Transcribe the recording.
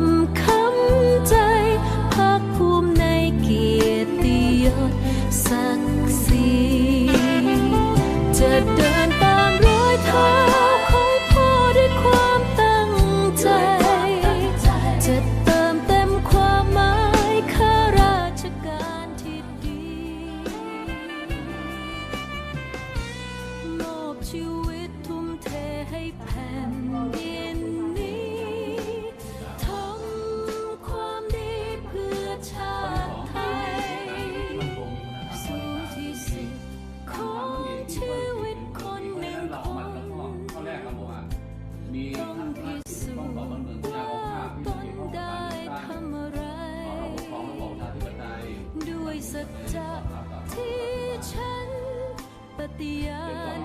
ำคำใจภาคภูมิในเกียรติยศศักศีจะเดิน จจะที่ฉันปฏิญาณ